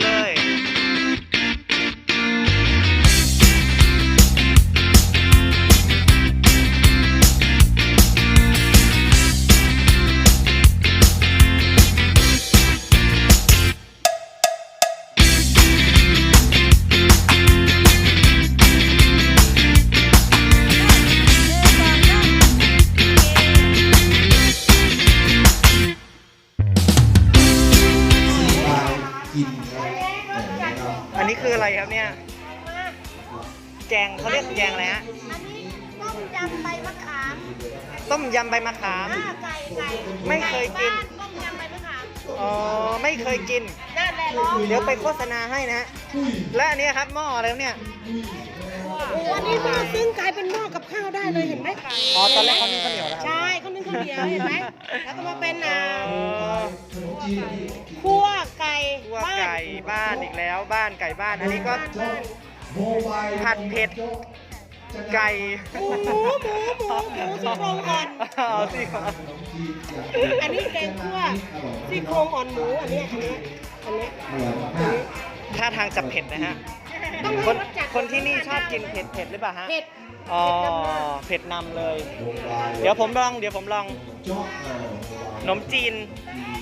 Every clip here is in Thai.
life. อันนี้คืออะไรครับเนี่ย แกงเขาเรียกแกงอะไรฮะต้มยำใบมะขามต้มยำใบมะขามไม่เคยกินต้มยำใบมะขามอ๋อ ไม่เคยกินเดี๋ยวไปโฆษณาให้นะฮะ และอันนี้ครับหม้ออะไรเนี่ย วันนี้ก็ซึ่งกลายเป็นหม้อกับข้าวได้เลยเห็นไหมอ๋อตอนแรกเขาเป็นข้าวเหนียวนะครัใช่เขาเป็นข้าวเหนียวเห็นไหมแล้วก็มาเป็นอ่าคั่วไก่คั่วไก่ บ้านอีกแล้วบ้านไก่บ้านอันนี้ก็บ้านผัดเผ็ดไก่หมูหมูหมูหมูหมูซี่โครงอ่อนอ๋อซี่โครงอันนี้แกงคั่วซี่โครงอ่อนหมูอันเนี้ยอันเนี้ยอันเนี้ยอันนี้ท่าทางจะเผ็ดนะฮะต้องคให้นรสจัดคนที่นี่ชอบกินเผ็ดเผ็ดหรือเปล่าฮะเผ็ดอ๋อเผ็ดนำเลย เดี๋ยวผมลองเดี๋ยวผมลองขนมจีนอันนี้น้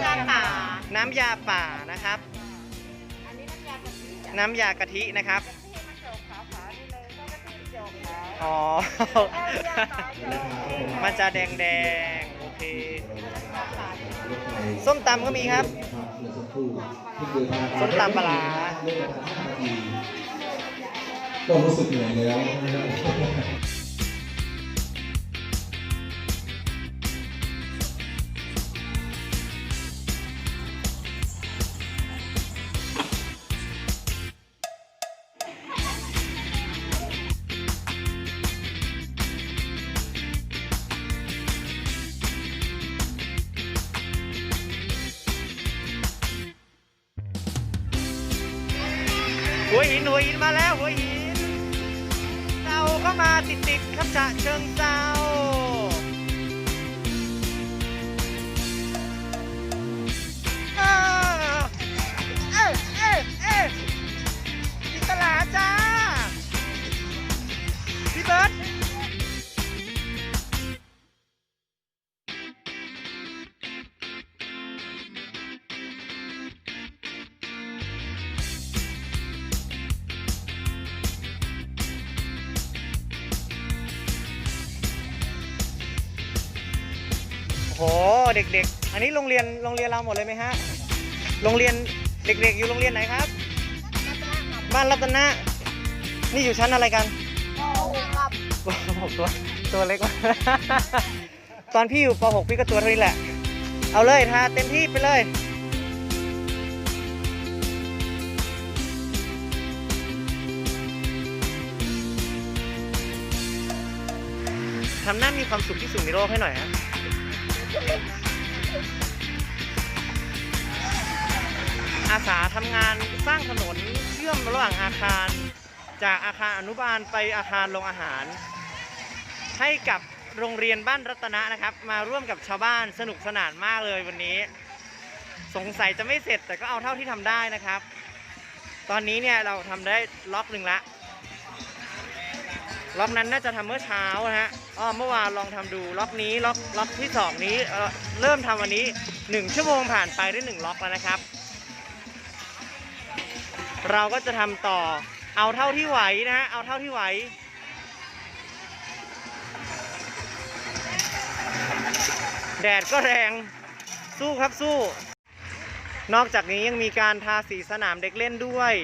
ำยาป่า น้ำยาป่านะครับ อันนี้น้ำยากะทิน้ำยากะทินะครับอ๋อมันจะแดงแดงๆโอเค ส้มตำก็มีครับ ส้มตำปลาร้า ก็รู้สึกเหนื่อยแล้วนะครับ หัวหินหัวหินมาแล้วหัวหินเราก็มาติดติดครับจะเชิงเซา หเด็กๆ อันนี้โรงเรียนโรงเรียนเราหมดเลยไหมฮะ โรงเรียนเด็กๆ อยู่โรงเรียนไหนครับ บ้านรัตนะ นี่อยู่ชั้นอะไรกันครับป .6 ตัวตัวเล็กมากตอนพี่อยู่ป .6 พี่ก็ตัวเท่านี้แหละ เอาเลยทาเต็มที่ไปเลยทำหน้ามีความสุขที่สุดในโลกให้หน่อยฮะ อาสาทำงานสร้างถนนเชื่อมระหว่างอาคาร จากอาคารอนุบาลไปอาคารโรงอาหาร ให้กับโรงเรียนบ้านรัตนะนะครับ มาร่วมกับชาวบ้านสนุกสนานมากเลยวันนี้ สงสัยจะไม่เสร็จแต่ก็เอาเท่าที่ทำได้นะครับ ตอนนี้เนี่ยเราทำได้ล็อกหนึ่งละ ล็อกนั้นน่าจะทำเมื่อเช้านะฮะอ๋อเมื่อวานลองทำดูล็อกนี้ล็อกล็อกที่สองนี้เอ่อเริ่มทำวันนี้หนึ่งชั่วโมงผ่านไปได้หนึ่งล็อกแล้วนะครับ เราก็จะทำต่อเอาเท่าที่ไหวนะฮะเอาเท่าที่ไหว แดดก็แรงสู้ครับสู้ นอกจากนี้ยังมีการทาสีสนามเด็กเล่นด้วย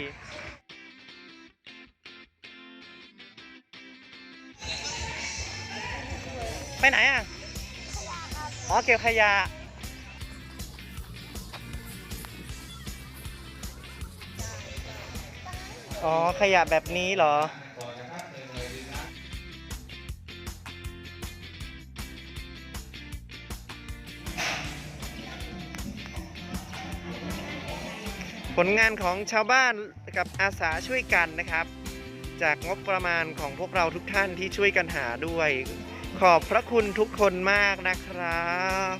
ไปไหนอะอ๋อเก็บขยะอ๋อขยะแบบนี้เหรอผลงานของชาวบ้านกับอาสาช่วยกันนะครับ จากงบประมาณของพวกเราทุกท่านที่ช่วยกันหาด้วย ขอบพระคุณทุกคนมากนะครับ